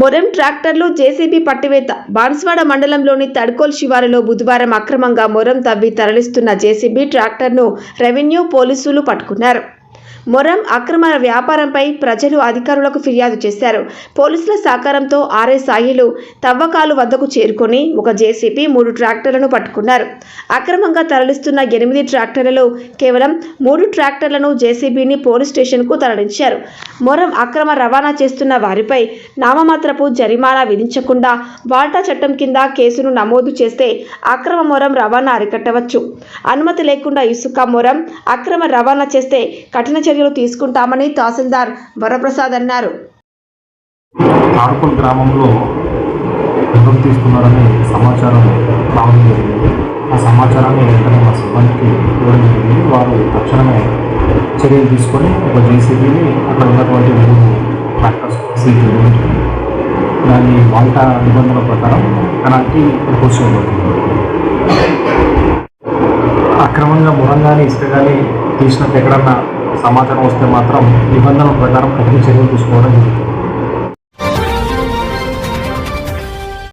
మొరం ట్రాక్టర్లు జేసీబీ పట్టివేత. బాన్స్వాడ మండలంలోని తడ్కోల్ శివారులో బుధవారం అక్రమంగా మొరం తవ్వి తరలిస్తున్న జేసీబీ ట్రాక్టర్ను రెవెన్యూ పోలీసులు పట్టుకున్నారు. మొరం అక్రమ వ్యాపారంపై ప్రజలు అధికారులకు ఫిర్యాదు చేశారు. పోలీసుల సహకారంతో ఆర్ఏ సాయిలు తవ్వకాలు వద్దకు చేరుకొని ఒక జేసీపీ మూడు ట్రాక్టర్లను పట్టుకున్నారు. అక్రమంగా తరలిస్తున్న ఎనిమిది ట్రాక్టర్లలో కేవలం మూడు ట్రాక్టర్లను జేసీబీని పోలీస్ స్టేషన్కు తరలించారు. మొరం అక్రమ రవాణా చేస్తున్న వారిపై నామమాత్రపు జరిమానా విధించకుండా వాటా చట్టం కింద కేసును నమోదు చేస్తే అక్రమ మొరం రవాణా అరికట్టవచ్చు. అనుమతి లేకుండా ఇసుక మొరం అక్రమ రవాణా చేస్తే కఠిన చర్యలు తీసుకుంటామని తహసీల్దార్ వరప్రసాద్ అన్నారు. గ్రామంలో తీసుకున్నారని సమాచారం రావడం జరిగింది. ఆ సమాచారాన్ని వెంటనే మా సిబ్బందికి ఇవ్వడం జరిగింది. వారు తక్షణమే చర్యలు తీసుకొని ఒక జేసీబీని అక్కడ ఉన్నటువంటి మూడు ట్రాక్టర్స్ సీట్ దాని వాల్టా నిబంధనల ప్రకారం అలాంటి ఇంపోజ్ చేయబడుతుంది. అక్రమంగా మురం ఇసుక కానీ తీసినట్టు ఎక్కడన్నా సమాచారం వస్తే మాత్రం నిబంధనల ప్రకారం కఠిన చర్యలు తీసుకోవడం జరుగుతుంది.